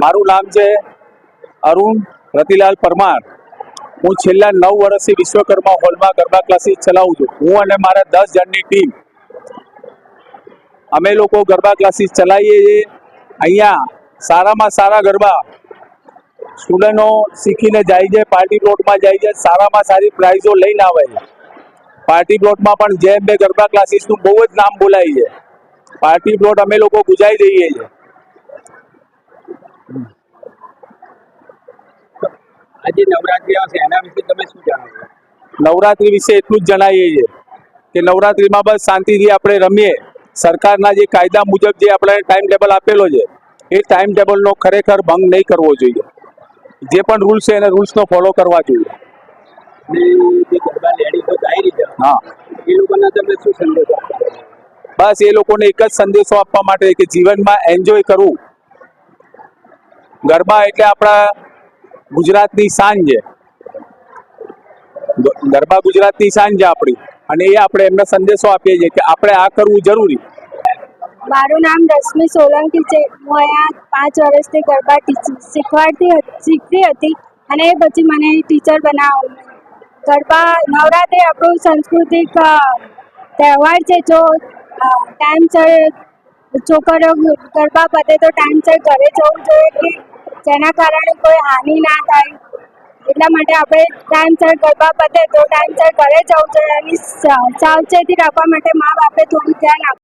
મારું નામ છે અરુણ રતિલાલ પરમાર. હું છેલ્લા નવ વર્ષથી વિશ્વકર્મા હોલમાં ગરબા ક્લાસીસ ચલાવું છું. હું અને મારા દસ જણની ટીમ, અમે લોકો ગરબા ક્લાસીસ ચલાવીએ છીએ. અહીંયા સારામાં સારા ગરબા સ્ટુડન્ટો શીખીને જાય છે, પાર્ટી પ્લોટમાં જાય છે, સારામાં સારી પ્રાઇઝો લઈને આવે છે. પાર્ટી પ્લોટમાં પણ જેમ બે ગરબા ક્લાસીસનું બહુ જ નામ બોલાય છે. પાર્ટી પ્લોટ અમે લોકો ગુજાઈ જઈએ છીએ. આજે નવરાત્રી આવશે એના વિશે તમે શું જણાવો નવરાત્રી વિશે એટલું જ જણાવીએ છીએ કે નવરાત્રીમાં બસ શાંતિથી આપણે રમીએ. સરકારના જે કાયદા મુજબ જે આપણે ટાઈમ ટેબલ આપેલો છે એ ટાઈમ ટેબલનો ખરેખર ભંગ નહીં કરવો જોઈએ. જે પણ રૂલ્સ છે એને રૂલ્સનો ફોલો કરવા જોઈએ. હા. એ લોકોને તમે શું સંદેશો બસ એ લોકોને એક જ સંદેશો આપવા માટે કે જીવનમાં એન્જોય કરવું. ગરબા એટલે આપણા ગુજરાતની છે ગરબા ગુજરાતની છે આપણી. અને એ આપણે એમને સંદેશો આપીએ છીએ કે આપણે આ કરવું જરૂરી. મારું નામ રશ્મિ સોલંકી છે. હું અહીંયા પાંચ વર્ષથી ગરબા શીખવાડતી શીખતી હતી અને એ પછી મને ટીચર બનાવ ગરબા નવરાત્રિ આપણું સાંસ્કૃતિક તહેવાર છે. જો ટાઈમસર છોકરો ગરબા પતે તો ટાઈમસર ઘરે જવું જોઈએ કે જેના કારણે કોઈ હાનિ ના થાય. એટલા માટે આપણે ટાઈમસર ગરબા પતે તો ટાઈમસર ઘરે જવું જોઈએ અને સાવચેતી રાખવા માટે મા બાપે થોડું ધ્યાન આપવું